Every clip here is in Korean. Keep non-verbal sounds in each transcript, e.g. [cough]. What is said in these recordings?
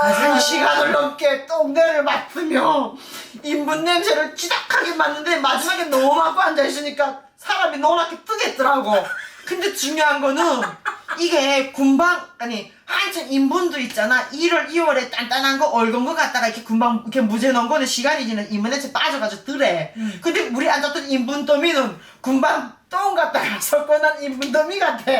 한 시간을 넘게 똥내를 맡으며 인분 냄새를 찌닥하게 맡는데 마지막에 너무 많고 앉아있으니까 사람이 노랗게 뜨겠더라고. 근데 중요한 거는 이게 금방 아니 한참 인분도 있잖아. 1월 2월에 단단한 거 얼건 거 갖다가 이렇게 금방 이렇게 무제 넣은 거는 시간이 지나 인분 냄새 빠져가지고 덜해 근데 우리 앉았던 인분 더미는 금방 똥 갖다가 [laughs] 섞어놓은 인분 더미 같아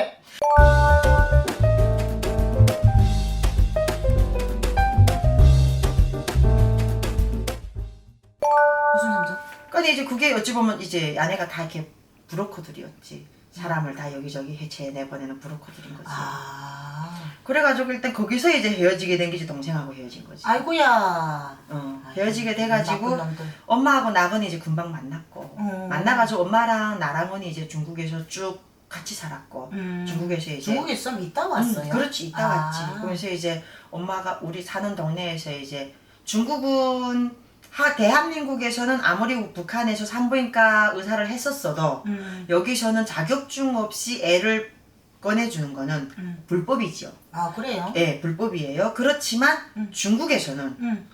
그게 어찌 보면 이제 아내가 다 이렇게 브로커들이었지. 사람을 다 여기저기 해체해 내보내는 브로커들인 거지. 아, 그래가지고 일단 거기서 이제 헤어지게 된 게지 동생하고 헤어진 거지. 아이고야. 어, 헤어지게 돼가지고 나쁜 놈들. 엄마하고 나건이 이제 금방 만났고 음. 만나가지고 엄마랑 나랑은 이제 중국에서 쭉 같이 살았고 음. 중국에서 이제 중국에 좀 있다 왔어요. 음, 그렇지 이따 아. 왔지. 그러면서 이제 엄마가 우리 사는 동네에서 이제 중국은 하 대한민국에서는 아무리 북한에서 산부인과 의사를 했었어도 음. 여기서는 자격증 없이 애를 꺼내주는 거는 음. 불법이죠. 아 그래요? 예, 불법이에요. 그렇지만 음. 중국에서는 음.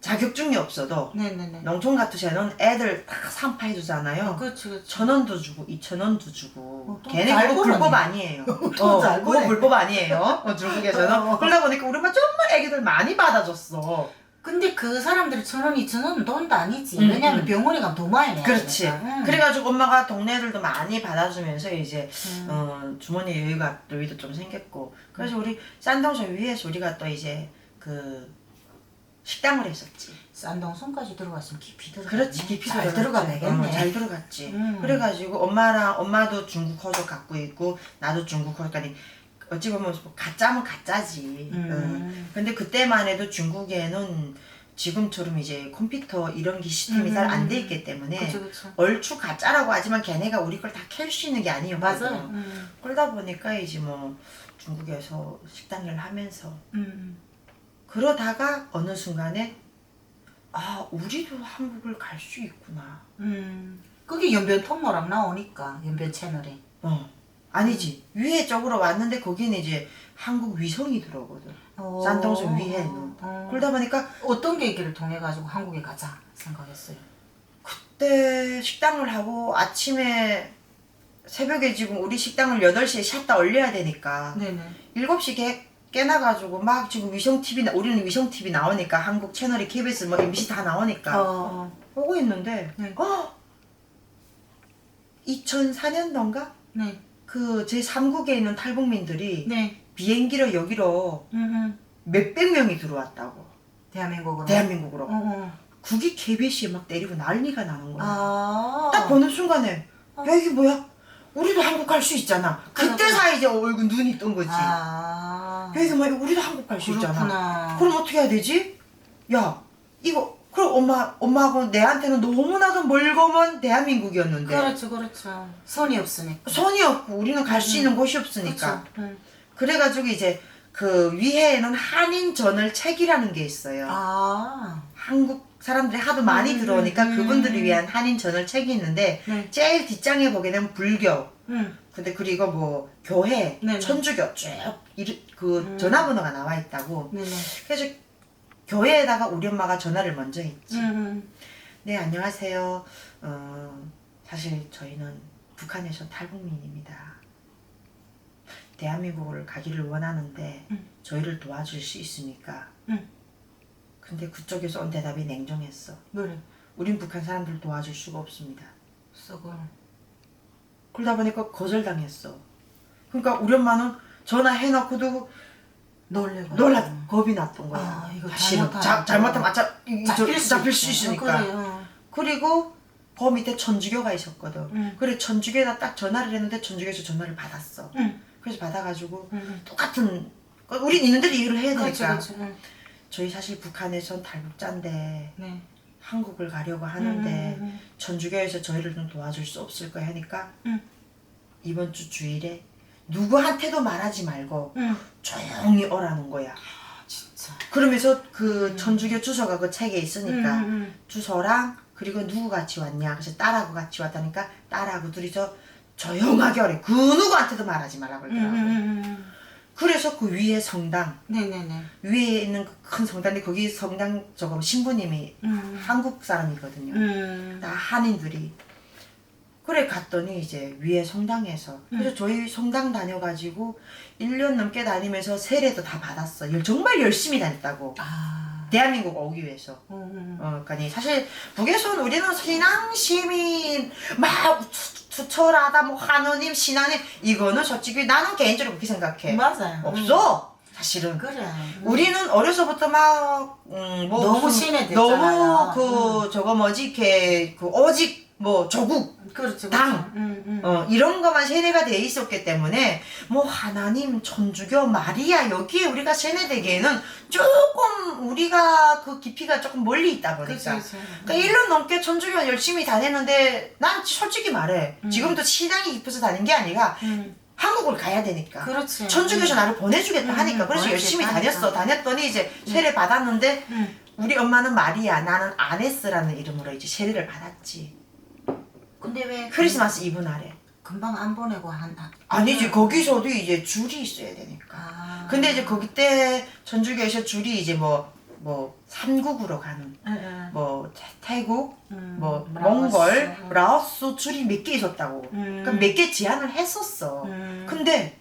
자격증이 없어도 네네네. 농촌 같으셔는 애들 다 산파해 주잖아요. 그렇지 그렇지. 천 원도 주고 이천 원도 주고 어, 또 걔네 잘 그거 벌었네. 불법 아니에요. [laughs] 또 어, 잘 그거 벌네. 불법 아니에요. 어, 중국에서는 어. 그러다 보니까 우리 엄마 정말 애기들 많이 받아줬어. 근데 그 사람들이 천 원, 이천 원은 돈도 아니지. 음, 왜냐면 음. 병원에 가면 돈 많이 내야 그렇지. 되니까. 음. 그래가지고 엄마가 동네 애들도 많이 받아주면서 이제 음. 어, 주머니 여유가 여유도 좀 생겼고 그래서 우리 산동서 위에서 우리가 또 이제 그 식당을 했었지. 싼동 손까지 들어갔으면 깊이 들어가. 그렇지 깊이 잘. 들어가 되겠네. 어, 잘 들어갔지. 음. 그래가지고 엄마랑 엄마도 중국 호주 갖고 있고 나도 중국 까니 어찌 보면 뭐 가짜면 가짜지. 음. 응. 근데 그때만 해도 중국에는 지금처럼 이제 컴퓨터 이런 시스템이 잘 안 돼 있기 때문에 그쵸 그쵸. 얼추 가짜라고 하지만 걔네가 우리 걸 다 캘 수 있는 게 아니었거든. 맞아요. 음. 그러다 보니까 이제 뭐 중국에서 식당 일 하면서 음. 그러다가 어느 순간에 아 우리도 한국을 갈 수 있구나. 음. 그게 연변 통로랑 나오니까 연변 채널에. 어 아니지 위에 쪽으로 왔는데 거기는 이제 한국 위성이 들어오거든. 어. 산동서 위에는. 어. 그러다 보니까 어떤 계기를 통해 가지고 한국에 가자 생각했어요. 그때 식당을 하고 아침에 새벽에 지금 우리 식당을 8시에 샷다 올려야 되니까 네네. 7시 깨, 깨나가지고 막 지금 위성 TV 나 우리는 위성 TV 나오니까 한국 채널이 KBS 뭐 MBC 다 나오니까 어. 보고 있는데 네. 어 2004년도인가 네. 그 제 3국에 있는 탈북민들이 네. 비행기로 여기로 음. 몇백 명이 들어왔다고 대한민국으로. 대한민국으로 어. 어. 그게 KBS에 막 때리고 난리가 나는 거야 아. 딱 보는 순간에 야 이게 뭐야 우리도 한국 갈 수 있잖아 그때 그렇구나. 사 이제 얼굴 눈이 뜬 거지 아. 야 이게 뭐야 우리도 한국 갈 수 있잖아 그렇구나. 그럼 어떻게 해야 되지 야 이거 그럼 엄마 엄마하고 내한테는 너무나도 멀거먼 대한민국이었는데 그렇죠, 그렇죠. 손이 없으니까. 손이 없고 우리는 갈 수 있는 곳이 없으니까 그렇죠. 음. 그래가지고 이제 그 위에는 한인전을 책이라는 게 있어요. 아. 한국 사람들이 하도 많이 음, 들어오니까 음. 그분들을 위한 한인전을 책이 있는데 네. 제일 뒷장에 보게 되면 불교. 음. 근데 그리고 뭐 교회, 네네. 천주교 쭉그 음. 전화번호가 나와 있다고. 네네. 그래서 교회에다가 우리 엄마가 전화를 먼저 했지. 음. 네 안녕하세요. 어, 사실 저희는 북한에서 탈북민입니다. 대한민국을 가기를 원하는데 음. 저희를 도와줄 수 있습니까? 음. 근데 그쪽에서 온 대답이 냉정했어. 뭐래? 우린 북한 사람들 도와줄 수가 없습니다. 썩어. 그러다 보니까 거절당했어. 그러니까 우리 엄마는 전화해놓고도 놀래고. 놀라 겁이 났던 거야. 아, 이거 다시는 잘못하면 자, 잘못하면 아, 저- 잡힐 수, 잡힐 수. 있으니까. 그래, 어. 그리고 그 밑에 천주교가 있었거든. 음. 그래 천주교에다 딱 전화를 했는데 천주교에서 전화를 받았어. 응. 그래서 받아가지고 응. 똑같은 우린 있는 대로 일을 해야 되니까 그렇죠. 응. 저희 사실 북한에선 탈북자인데 네. 한국을 가려고 하는데 음, 음, 천주교에서 저희를 좀 도와줄 수 없을까 하니까 음. 이번 주 주일에 누구한테도 말하지 말고 응. 조용히 오라는 거야. 진짜. 그러면서 그 천주교 주소가 그 책에 있으니까 응, 응, 주소랑 그리고 누구 같이 왔냐 그래서 딸하고 같이 왔다니까 딸하고 둘이서 조용하게 오래 그 누구한테도 말하지 말라 응. 그러더라고 응, 응, 응. 그래서 그 위에 성당 네네네. 위에 있는 그큰 성당인데 거기 성당 저거 신부님이 음. 한국 사람이거든요. 음. 다 한인들이 그래 갔더니 이제 위에 성당에서 그래서 저희 성당 다녀가지고 1년 넘게 다니면서 세례도 다 받았어 열- 정말 열심히 다녔다고 아. 대한민국 오기 위해서 음. 어, 그러니까 사실 북에서는 우리는 신앙 시민 막 투- 투철하다 뭐 하느님 신앙님 이거는 솔직히 나는 개인적으로 그렇게 생각해 맞아요. 없어 사실은 음. 그래. 우리는 어려서부터 막, 음, 뭐. 너무 무슨- 신뢰됐잖아요. 너무 그, 저거 뭐지, 걔, 그, 오직, 뭐, 조국, 그렇죠. 당. 음, 음. 어, 이런 것만 세뇌가 돼 있었기 때문에, 뭐, 하나님, 천주교, 마리아, 여기에 우리가 세뇌되기에는 조금, 우리가 그 깊이가 조금 멀리 있다 보니까. 그렇죠. 그렇죠. 그러니까 1년 넘게 천주교 열심히 다녔는데, 난 솔직히 말해. 지금도 신앙이 깊어서 다닌 게 아니라, 음. 한국을 가야 되니까. 그렇지. 천주교에서 나를 보내주겠다 음, 하니까 그래서 열심히. 다녔어 다녔더니 이제 세례 받았는데 음. 우리 엄마는 마리아 나는 아네스라는 이름으로 이제 세례를 받았지 근데 왜 크리스마스 이브 날에 금방 안 보내고 한 한- 아니지 거기서도 이제 줄이 있어야 되니까 아. 근데 이제 거기 때 천주교에서 줄이 이제 뭐 뭐 삼국으로 가는 응, 응. 뭐 태- 태국 음, 뭐 라오스. 몽골 음. 라오스 줄이 몇 개 있었다고 음. 그러니까 몇개 제한을 했었어 음. 근데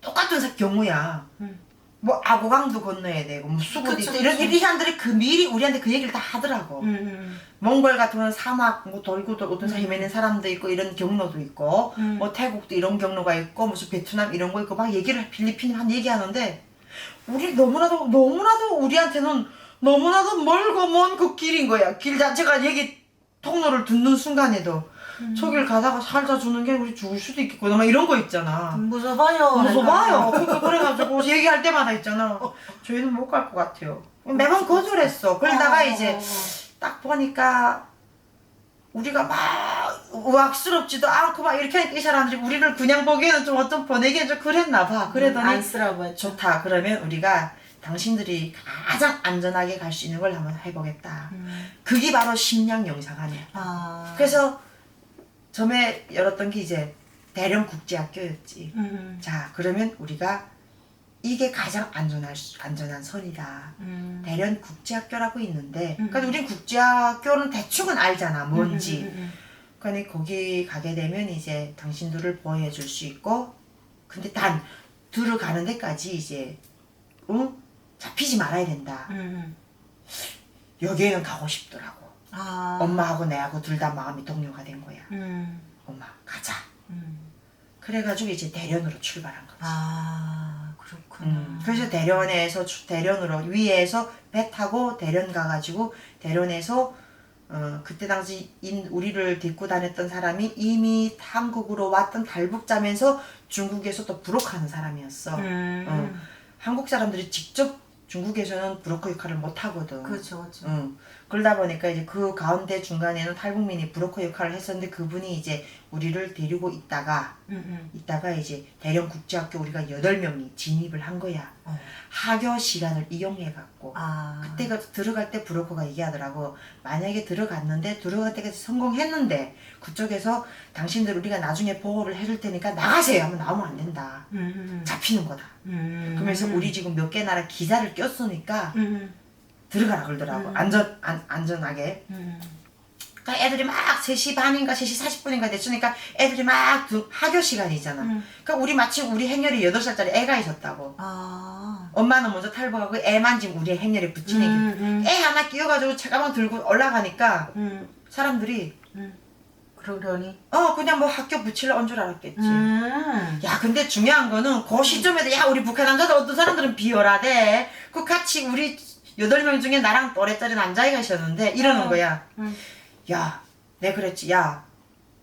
똑같은 사- 경우야. 음. 뭐 아고강도 건너야 되고 뭐 수고도 그쵸, 있고 이런 그쵸. 이 사람들이 그 미리 우리한테 그 얘기를 다 하더라고. 음, 음, 몽골 같은 경우는 사막 뭐 돌고 돌 어떤 사람 헤매는 사람도 있고 이런 경로도 있고 음. 뭐 태국도 이런 경로가 있고 무슨 베트남 이런 거 있고 막 얘기를 필리핀 한 얘기하는데 우리 너무나도 너무나도 우리한테는 너무나도 멀고 먼 그 길인 거야. 길 자체가 얘기 통로를 듣는 순간에도 음. 저길 가다가 살다 주는 게 우리 죽을 수도 있겠구나 막 이런 거 있잖아. 음. 무서워요. 무서워요. 그래가지고 얘기할 때마다 있잖아. 저희는 못 갈 것 같아요. 매번 거절했어. 그러다가 어, 이제 어, 어. 딱 보니까 우리가 막 의학스럽지도 않고 막 이렇게 하니까 이 사람들이 우리를 그냥 보기에는 좀 어떤 보내기엔 좀 그랬나 봐. 그러더니 안쓰러워 했죠. 좋다. 그러면 우리가 당신들이 가장 안전하게 갈 수 있는 걸 한번 해보겠다. 음. 그게 바로 심양 영사관이야. 아. 그래서 처음에 열었던 게 이제 대령 국제학교였지. 음, 자, 그러면 우리가 이게 가장 안전할 수- 안전한 선이다. 음. 대련 국제학교라고 있는데, 음. 그러니까 우린 국제학교는 대충은 알잖아, 뭔지. 음, 음, 음, 그러니까 거기 가게 되면 이제 당신들을 보호해 줄 수 있고, 근데 단 들어가는 데까지 이제, 응? 잡히지 말아야 된다. 음, 음. 여기에는 가고 싶더라고. 아. 엄마하고 내하고 둘 다 마음이 동요가 된 거야. 음, 엄마, 가자. 음. 그래가지고 이제 대련으로 출발한 거지. 아, 그렇구나. 음, 그래서 대련에서 주- 대련으로 위에서 배 타고 대련 가가지고 대련에서 어, 그때 당시 인, 우리를 데리고 다녔던 사람이 이미 한국으로 왔던 탈북자면서 중국에서 또 부록하는 사람이었어. 음. 어. 한국 사람들이 직접 중국에서는 브로커 역할을 못 하거든. 그렇죠, 그렇죠. 응. 그러다 보니까 이제 그 가운데 중간에는 탈북민이 브로커 역할을 했었는데 그분이 이제 우리를 데리고 있다가 음, 음. 있다가 이제 대령 국제학교 우리가 여덟 명이 진입을 한 거야. 어. 하교 시간을 이용해 갖고 아. 그때가 들어갈 때 브로커가 얘기하더라고. 만약에 들어갔는데 들어갈 때까지 성공했는데 그쪽에서 당신들 우리가 나중에 보호를 해줄 테니까 나가세요 하면 나오면 안 된다. 음, 음, 잡히는 거다. 음. 그러면서 우리 지금 몇 개 나라 기사를 꼈으니까 음, 음, 들어가라 그러더라고. 음. 안전 안, 안전하게. 음. 그러니까 애들이 막 3시 반인가 3시 40분인가 됐으니까 애들이 막 두- 하교 시간이잖아. 음. 그러니까 우리 마침 우리 행렬이 8살짜리 애가 있었다고. 아. 엄마는 먼저 탈북하고 애만 지금 우리 행렬에 붙이는 게. 음, 음. 애 하나 끼워가지고 차가방 들고 올라가니까 음. 사람들이 음. 그러려니. 어 그냥 뭐 학교 붙일러 온 줄 알았겠지. 음. 야 근데 중요한 거는 그 시점에도 야 우리 북한 남자들 어떤 사람들은 비열하대. 그 같이 우리 여덟 명 중에 나랑 또래짜리 남자애가 있었는데 이러는 어. 거야. 음. 야, 내 그랬지. 야,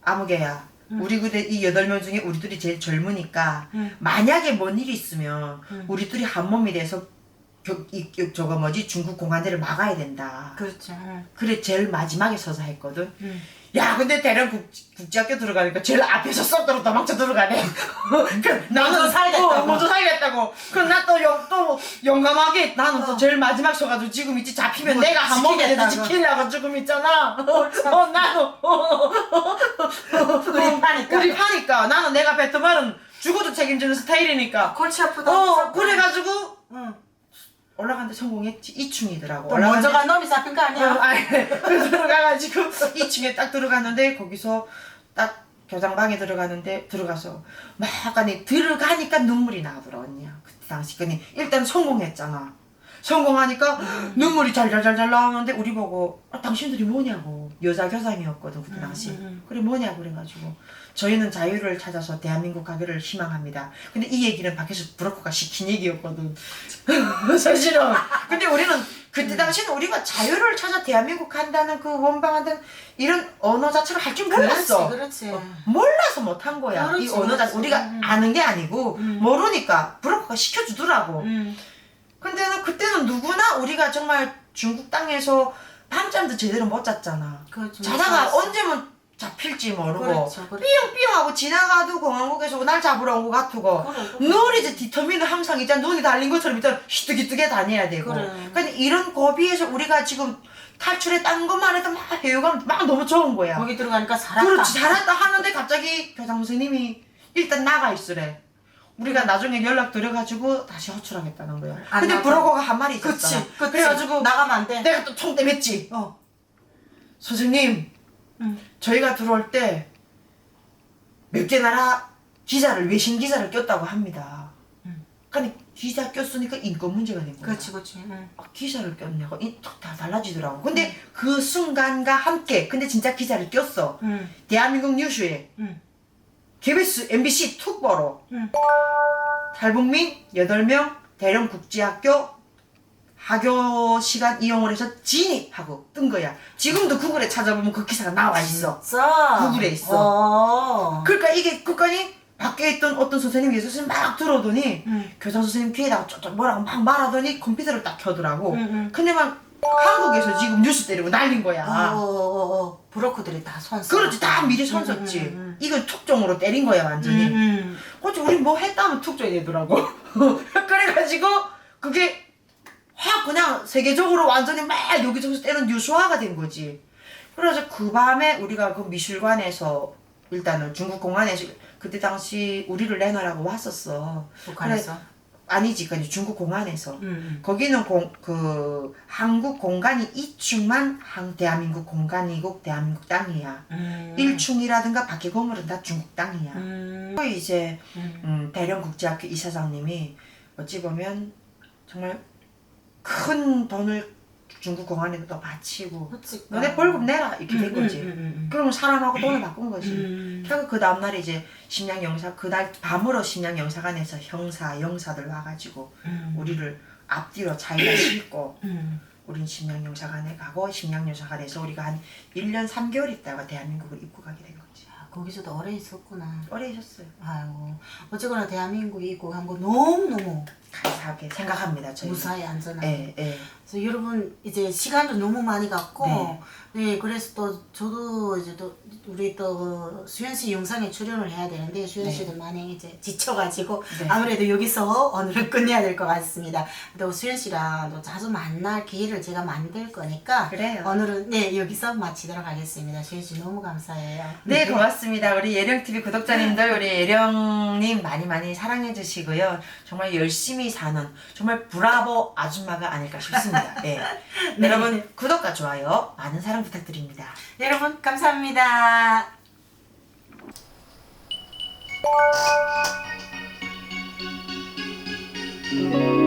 아무개야. 우리 그대 이 여덟 명 중에 우리 둘이 제일 젊으니까 음. 만약에 뭔 일이 있으면 음. 우리 둘이 한 몸이 돼서 겨, 이, 이- 저거 뭐지 중국 공안대를 막아야 된다. 그렇죠. 음. 그래 제일 마지막에 서서 했거든. 음. 야, 근데 대련 국, 국제학교 들어가니까 제일 앞에서 쏙도로 도망쳐 들어가네. [laughs] 그, 먼저 살 겠다고. 어, 먼저 살겠다고. 그럼 나또 또 용감하게 나는 또 어. 제일 마지막 서가지고 지금 있지 잡히면 뭐 내가 한 몸에 대해서 지키겠다고. 지키려고 지금 있잖아. 어, 나도. 어, 그립하니까. 그립하니까. 나는 내가 말은 죽어도 책임지는 스타일이니까. 골치 아프다. 어, 그래가지고 응. 올라갔는데 성공했지. 2층이더라고. 또 먼저 간 놈이 잡힌 거 아니야? 어, 아니, [laughs] 그래서 들어가가지고 2층에 딱 들어갔는데 거기서 딱 교장방에 들어가는데 들어가서 막 아니 들어가니까 눈물이 나더라 언니야. 그때 당시 그니 일단 성공했잖아. 성공하니까 눈물이 잘잘잘잘 나오는데 우리 보고 아, 당신들이 뭐냐고. 여자 교장이었거든 그때 당시. 음, 음. 그래 뭐냐고 그래가지고. 저희는 자유를 찾아서 대한민국 가기를 희망합니다. 근데 이 얘기는 밖에서 브로커가 시킨 얘기였거든. [laughs] 사실은. 근데 우리는 그때 음. 당시는 우리가 자유를 찾아 대한민국 간다는 그 원방한다는 이런 언어 자체를 할 줄 몰랐어 그렇지, 그렇지. 어, 몰라서 못 한 거야 그렇지, 이 언어 자체 그렇지. 우리가 음. 아는 게 아니고 음. 모르니까 브로커가 시켜주더라고 음. 근데는 그때는 누구나 우리가 정말 중국 땅에서 밤잠도 제대로 못 잤잖아 그렇지. 자다가 맞아. 언제면 잡힐지 모르고 그렇죠, 그렇죠. 삐용삐용하고 지나가도 공항국에서 날 잡으러 온 것 같고 그래, 그래. 눈이 이제 디터민은 항상 이제 눈이 달린 것처럼 일단 히뜩히뜩해 다녀야 되고 그래. 근데 이런 고비에서 우리가 지금 탈출했다는 것만 해도 막 해요감 막 너무 좋은 거야 거기 들어가니까 살았다. 그렇지 잘했다 하는데 갑자기 교장 선생님이 일단 나가 있으래 우리가 나중에 연락 드려가지고 다시 호출하겠다는 거야 안 근데 나가. 브로커가 한 말이 있었잖아 그치, 그치. 그래가지고 나가면 안 돼. 내가 또 총대 맸지 어. 선생님 응. 저희가 들어올 때 몇 개 나라 기자를 외신 기자를 꼈다고 합니다. 응. 근데 기자 꼈으니까 인권 문제가 된 거야. 그렇지, 그렇지. 응. 아, 기자를 꼈냐고 이- 다 달라지더라고. 근데 그 순간과 함께 근데 진짜 기자를 꼈어. 응. 대한민국 뉴스에 응. KBS, MBC 툭보로 응. 탈북민 8명 대령 국제학교 학교 시간 이용을 해서 진입하고 뜬 거야. 지금도 구글에 찾아보면 그 기사가 나와 있어. 써. 구글에 있어. 어. 그러니까 이게 끝까지 밖에 있던 어떤 선생님 예수 선생님 막 들어오더니 응. 교장 선생님 귀에다가 쩌쩌 뭐라고 막 말하더니 컴퓨터를 딱 켜더라고. 응, 응. 근데 막 한국에서 지금 뉴스 때리고 난린 거야. 어, 어, 어. 브로커들이 다 손. 써. 그렇지 다 미리 응, 손 응, 썼지. 응, 응. 이건 툭종으로 때린 거야 완전히. 응, 응. 어째 우리 뭐 했다면 툭종이 되더라고. [laughs] 그래가지고 그게 확 그냥 세계적으로 완전히 막 여기저기서 때는 뉴스화가 된 거지. 그래서 그 밤에 우리가 그 미술관에서 일단은 중국 공안에서 그때 당시 우리를 내놔라고 왔었어. 북한에서. 그래, 아니지, 그 중국 공안에서. 응, 응. 거기는 공, 그 한국 공간이 2층만 한 대한민국 공간이고 대한민국 땅이야. 음. 1층이라든가 밖에 건물은 다 중국 땅이야. 음. 또 이제 음. 음, 대령국제학교 이사장님이 어찌 보면 정말 큰 돈을 중국 공안에도 바치고 그렇지. 너네 벌금 내라 이렇게 된 거지. 음, 음, 그럼 사람하고 돈을 바꾼 거지. 음. 결국 그 다음날 이제 심양 영사 그날 밤으로 심양 영사관에서 형사 영사들 와가지고 음. 우리를 앞뒤로 차이가 싣고 음. 우린 심양 영사관에 가고 심양 영사관에서 우리가 한 1년 3개월 있다가 대한민국을 된 거지. 아, 거기서도 오래 있었구나. 오래 있었어요. 아이고 어쨌거나 대한민국이 입국한 거 너무 너무 감사하게 생각합니다. 저희. 무사히 안전하게. 예, 예. 그래서 여러분 이제 시간도 너무 많이 갔고 네. 네, 그래서 또 저도 이제 또 우리 또 수현 씨 영상에 출연을 해야 되는데 수현 네. 씨도 많이 이제 지쳐가지고 네. 아무래도 여기서 오늘은 [laughs] 끝내야 될 것 같습니다. 또 수현 씨랑 또 자주 만날 기회를 제가 만들 거니까 그래요. 오늘은 네 여기서 마치도록 하겠습니다. 수현 씨 너무 감사해요. 네, 고맙습니다. 우리 예령TV 구독자님들, 우리 예령님 많이 많이 사랑해 주시고요. 정말 열심히 사는, 정말 브라보 아줌마가 아닐까 싶습니다. 예. [laughs] 여러분, 구독과 좋아요, 많은 사랑 부탁드립니다. 여러분 감사합니다. Thank